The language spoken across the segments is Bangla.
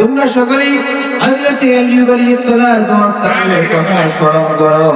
তোমরা সকলেই হযরত আইয়ুব আলাইহিস কথা স্মরণ করো।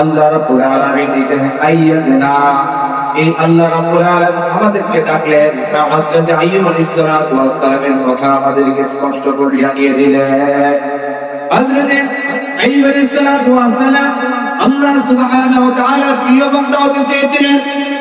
আল্লাহ রাব্বুল আলামিন দিয়েছেন আইয়ানা এই আল্লাহ রাব্বুল আলামিন আমাদেরকে ডাকলেন। তা হযরত আইয়ুব আলাইহিস কথা আমাদেরকে স্পষ্ট করে জানিয়ে দিলেন। হযরত আইয়ুব আলাইহিস আল্লাহ সুবহানাহু ওয়া তাআলার প্রিয় বান্দা হতে চেয়েছিলেন।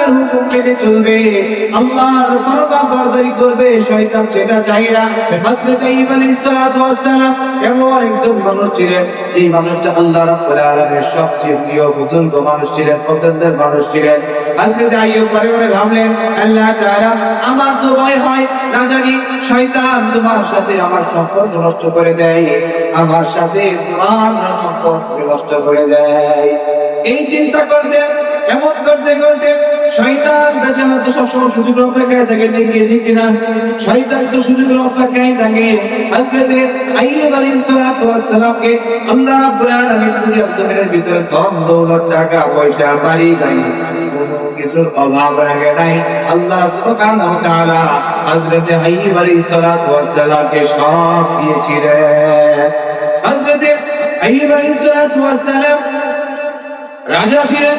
আলামিনের হুকুম মেনে চলবে। আল্লাহর ফরমান বরদারি করবে, শয়তান সেটা চাই না। হযরত আইয়ুব আলাইহিস সালাতু ওয়াস সালাম এমন একজন মানুষ ছিলেন এই মানুষটা আল্লাহ রাব্বুল আলামিনের সবচেয়ে প্রিয় বুজুর্গ মানুষ ছিলেন, পছন্দের মানুষ ছিলেন। হযরত আইয়ুব পরে পরে ভাবলেন, আল্লাহ তাআলা, আমার তো ভয় হয়, না জানি শয়তান তোমার সাথে আমার সম্পর্ক নষ্ট করে দেয়, আমার সাথে তোমার সম্পর্ক নষ্ট করে দেয়। এই চিন্তা করতে এমন করতে করতে শয়তান বেচারা তো সবসময় সুযোগের অপেক্ষায় থাকে, ঠিক ঠিক না শয়তান তো সুযোগের অপেক্ষায় থাকে। হযরতে আইয়ুব আলাইহিস সালাতু ওয়াস সালামকে আল্লাহ রাব্বুল আলামিন দুনিয়ার জমিনের ভিতরে ধন, দৌলত, টাকা, পয়সা, বাড়ি গাড়ি কিছুর অভাব রাখে নাই। আল্লাহ সুবহানাহু ওয়া তাআলা হযরতে আইয়ুব আলাইহিস সালাতু ওয়াস সালামকে সব দিয়েছিলেন। হযরতে আইয়ুব আলাইহিস সালাতু ওয়াস সালাম রাজা ছিলেন।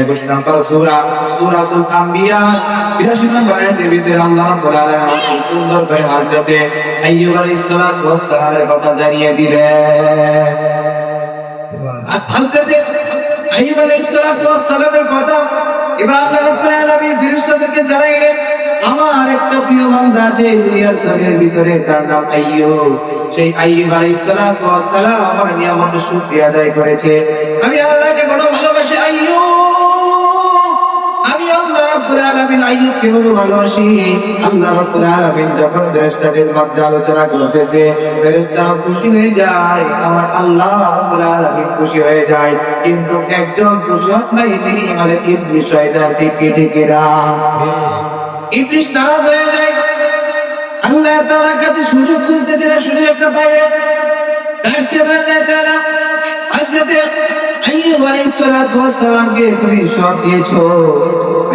একুশ নম্বর সূরা, সূরাতুল আম্বিয়া। 82 নম্বর আয়াতের ভিতরে আল্লাহ রাব্বুল আলামিন সুন্দর করে হযরতে আইয়ুব আলাইহিস সালামের কথা জানিয়ে দিলেন। হযরতে আইয়ুব আলাইহিস সালামের কথা এবার আল্লাহ রাব্বুল আলামিন ফেরেশতাদেরকে জানাইলেন, আমার একটা প্রিয় বান্দা আছে দুনিয়ার জমির ভিতরে তার নাম আইয়ুব। সেই আইয়ুব আলাইহিস সালাম আমার শুকরিয়া আদায় করেছে। আমি আল্লাহকে বড় ভালোবাসি, আইয়ুব। রাব্বুল আলামিন আইয়ুবকে ভালোবাসি। আল্লাহ রাব্বুল আলামিন যখন ফেরেশতাদের মধ্যে আলোচনা করতেছে ফেরেশতারা খুশি হয়ে যায়, আমার আল্লাহ রাব্বুল আলামিন খুশি হয়ে যায়। কিন্তু একজন খুশি হন নাই তিনি আমাদের ইবলিস শয়তান টিকি টিকি ইবলিস নারাজ হয়ে যায়। আল্লাহ তাআলার কাছে সুযোগ খুঁজতে দিলে সুযোগ একটা পাইলে ডাকতে পারলে তারা হযরতে আইয়ুব আলাইহিস সালাতু ওয়াস সালামকে তুমি সব দিয়েছ।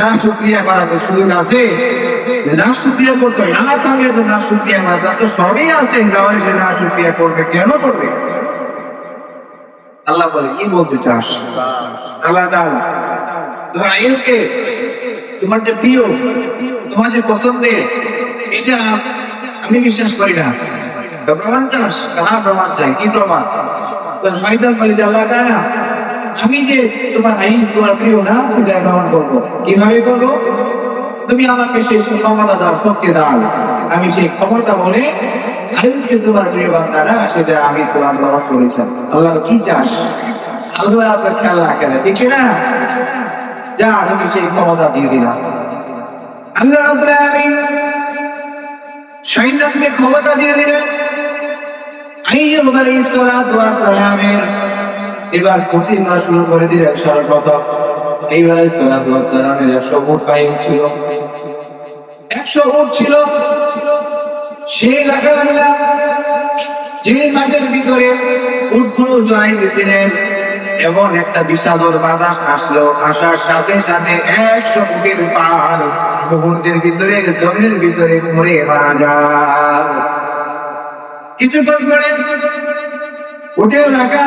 না শুক্রিয়া করার তো সুযোগ না শুক্রিয়া করতে। না থাকলে তো না শুক্রিয়া না তার তো সবই আছে। তাহলে সে না শুক্রিয়া করবে, কেন করবে? আল্লাহ বলে বলতে চাস? আল্লাহ তাআলা তোমার তোমার যে প্রিয়, তোমার যে পছন্দের এটা আমি বিশ্বাস করি না। প্রমাণ চাস? হ্যাঁ প্রমাণ চাই? কি প্রমাণ? যে আল্লাহ আমি যে তোমার আইন, তোমার প্রিয় না, সেটা প্রমাণ করব। কীভাবে করব? তুমি আমাকে সেই ক্ষমতা দাও, শক্তি দাও। আমি সেই ক্ষমতা বলে আইন যে তোমার প্রিয় সেটা আমি তোমার আল্লাহ কি চাস? আপনার খেয়াল রাখে না, ঠিক না যা, আমি সেই ক্ষমতা দিয়ে দিলাম। আল্লাহ আলামিন শয়তানকে ক্ষমতা দিয়ে দিলেন। আইয়ুব আলাইহিস সালাতু ওয়াস সালামের এবার প্রতিজ্ঞা শুরু করে দিলেন সর্বপ্রথম। এইবার সালামের একশো উট কায়েম ছিল। একশো উট ছিল। সেই রাখালা যে মাঠের ভিতরে উটগুলো জড়াই দিয়েছিলেন এবং একটা বিষাদর বাতাস আসলো। আসার সাথে সাথে একশো ফুটের পার মুহূর্তের ভিতরে, জমির ভিতরে মরে মারা যায়। কিছুক্ষণ পরে উঠে রাখা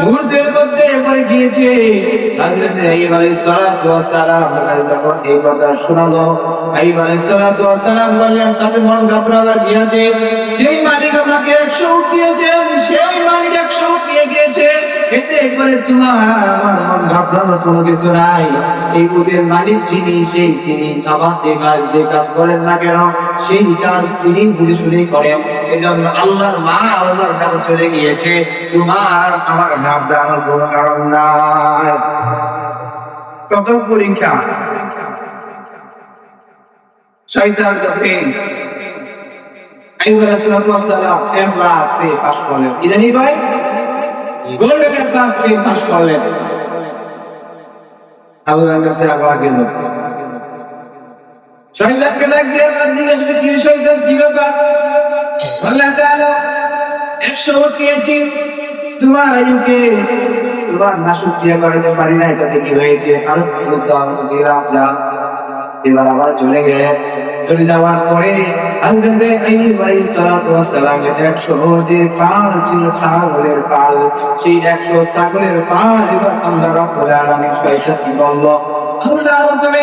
মুহূর্তের মধ্যে পড়ে গিয়েছে। হযরত আইয়ুব আলাইহিস সালাম বললেন তাতে বড় ঘাবড়াবার কি আছে? যেই মালিক আপনাকে উট এতে করে তোমার আমার মন ঘাবড়ানোর কোনো কিছু নাই। এই উটের মালিক যিনি, সেই তিনি আমার যে কাজ কাজ করেন না কেন, সেই কাজ তিনি বুঝে শুনেই করেন এই জন্য আল্লাহর মা আল্লাহর কাছে চলে গিয়েছে। তোমার আমার ঘাবড়ানোর কোনো কারণ নাই। কত পরীক্ষা। শয়তান তো পেন আইয়ুব আলাইহিস সালাম এম ক্লাস পে পাস করলেন ইদানি ভাই? গোল্ডেন এ প্লাস পে পাস করলেন। আল্লাহর কাছে আবার গেল দিয়ে আল্লাহ জিজ্ঞেস কি আল্লাহ তাআলা একশো উঠিয়েছি তোমার আয়ুকে তোমার পারি নাই, তাতে কি হয়েছে? আরও দিলাম এবার আবার চলে গেলে চলে যাওয়ার পরে হযরতে আইয়ুব আলাইহিস সালাতু ওয়াস সালাম যে 100 যে পাল ছিল ছাগলের পাল, সেই 100 ছাগলের পাল এবার আল্লাহ রাব্বুল আলামিন শয়তানকে বলল আল্লাহ তুমি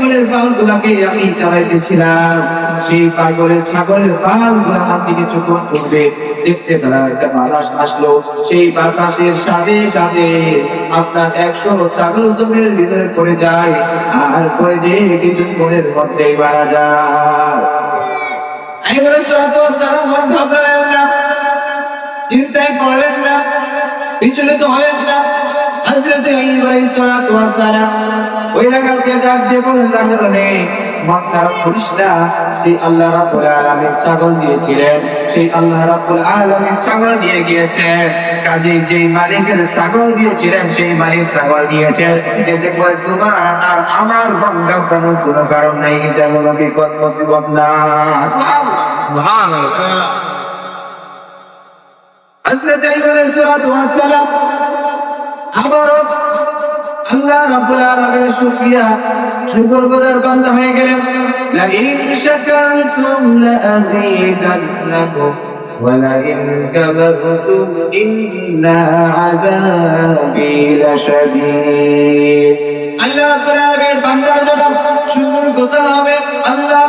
ছাগলের পালগুলাকে আমি চালাইতেছিলাম। সেই পাগলের ছাগলের পালগুলা আপনি কিছুক্ষণ পূর্বে দেখতে পেলাম একটা বাতাস আসলো। সেই বাতাসের সাথে সাথে আপনার একশো ছাগল জমির ভিতরে পড়ে যায় আর পড়ে দিয়ে কিছুক্ষণের মধ্যেই মারা যায়। চিন্তায় পড়লেন না, বিচলিত হলেন হযরত আইয়ুব আলাইহিস সালাতু ওয়াস সালাম। ওই রাখালকে ডাক দিয়ে বললেন রাখালে মন খারাপ করিস না। যে আল্লাহ রাব্বুল আলামিন ছাগল দিয়েছিলেন সেই আল্লাহ রাব্বুল আলামিন ছাগল নিয়ে গিয়েছে। কাজে যেই মালিকের ছাগল দিয়েছিলেন সেই মালিক ছাগল দিয়েছে। যেতে করে তোমার আর আমার বন্ধ কোনো কোনো কারণ নাই এটা কোনো বিপদ মুসিবত না। সুবহানাল্লাহ। হযরত আইয়ুব আলাইহিস সালাম আবারও আল্লাহ রাব্বুল আলামিনের শুকরিয়া শুকরগুজার বান্দা হয়ে গেলেন লাইন শাকারতুম লাযীদান্নাকুম ولئن كفرتم إن عذابي لشديد আল্লাহ রাব্বুল আলামিন বান্দার জন্য সুন্দর গোসল হবে আল্লাহ রাব্বুল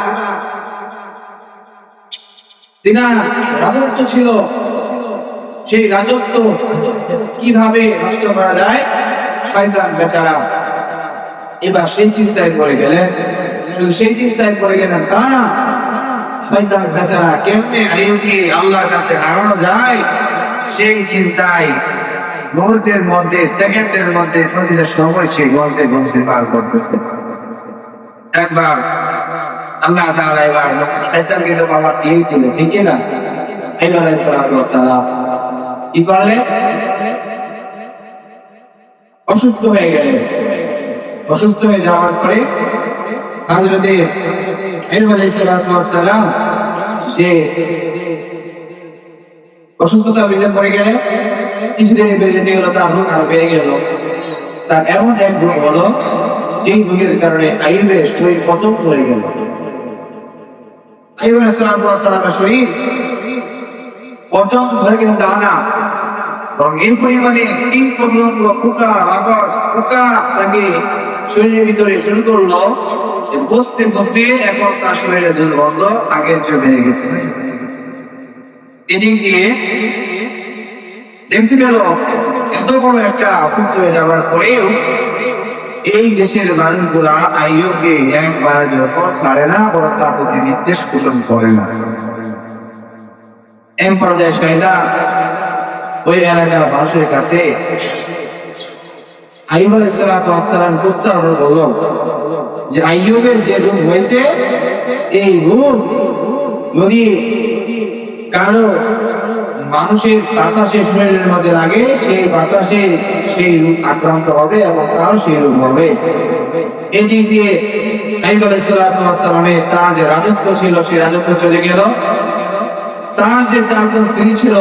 তিনার রাজত্ব ছিল। সেই রাজত্ব কীভাবে নষ্ট করা যায়, শয়তান বেচারা এবার সেই চিন্তায় পড়ে গেলেন। শুধু সেই চিন্তায় পড়ে গেলেন তা না শয়তান বেচারা কেমনে আয়ুকে আল্লাহর কাছে হারানো যায়? সেই চিন্তায় মুহূর্তের মধ্যে, সেকেন্ডের মধ্যে প্রতিটা সময় সে গলতে গলতে পার করতেছে। একবার আল্লাহ তাআলা এবার বাবা দিল ঠিক না? এবার সালাম। কি অসুস্থ হয়ে অসুস্থ হয়ে যাওয়ার পরে হাজরতে সালাম অসুস্থতা বেড়ে পড়ে গেলে কিছুদিন বেড়ে গেল, তার বেড়ে গেল। তার এমন এক রোগ হলো যেই রোগের কারণে আইবের শরীর পচন করে গেল। আইবের সালামের শরীর, পচন ধরে গেল দানা এবং পরিমাণে তিন পর্যন্ত পোকা আবার পোকা তাকে শরীরের ভিতরে শুরু করল বসতে বসতে এখন তার শরীরে দুর্গন্ধ আগের চেয়ে বেড়ে গেছে। এদিক দিয়ে দেখতে পেল এত বড় একটা অসুস্থ হয়ে যাওয়ার পরেও এই দেশের মানুষগুলা আইয়ুবকে একবার যখন ছাড়ে না বরং তার প্রতি নির্দেশ পোষণ করে না। এক পর্যায়ে ওই এলাকার মানুষের কাছে আইব আলাইসালাম যে আইয়ুবের যে রূপ হয়েছে, এই রূপ যদি কারও মানুষের বাতাসে শরীরের মধ্যে লাগে, সেই বাতাসে সেই রূপ আক্রান্ত হবে এবং তারও সেই রূপ হবে এই দিক দিয়ে তার যে রাজত্ব ছিল, সেই রাজত্ব চলে তার যে ছিল,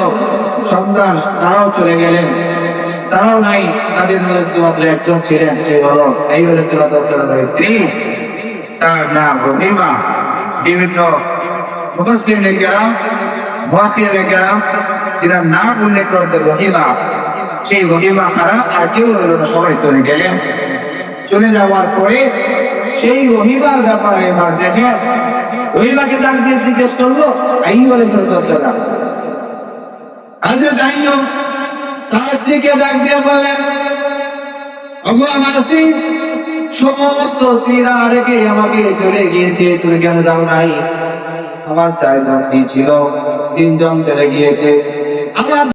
সন্তান, তারাও চলে গেলেন। নাই একজন ছিলেন, সে বিভিন্ন এরা নাম উল্লেখ করতে রহিমা। সেই রহিমা আর কেউ সবাই চলে গেলেন। চলে যাওয়ার পরে সেই রহিমার ব্যাপারে এবার দেখেন রহিমাকে ডাক দিয়ে জিজ্ঞেস করল আইব আলাইসালাম হাজরত তার ডাক আমার সমস্ত স্ত্রীরা আমাকে চলে গিয়েছে যাও নাই? আমার চারজন স্ত্রী ছিল, তিনজন চলে গিয়েছে। আমার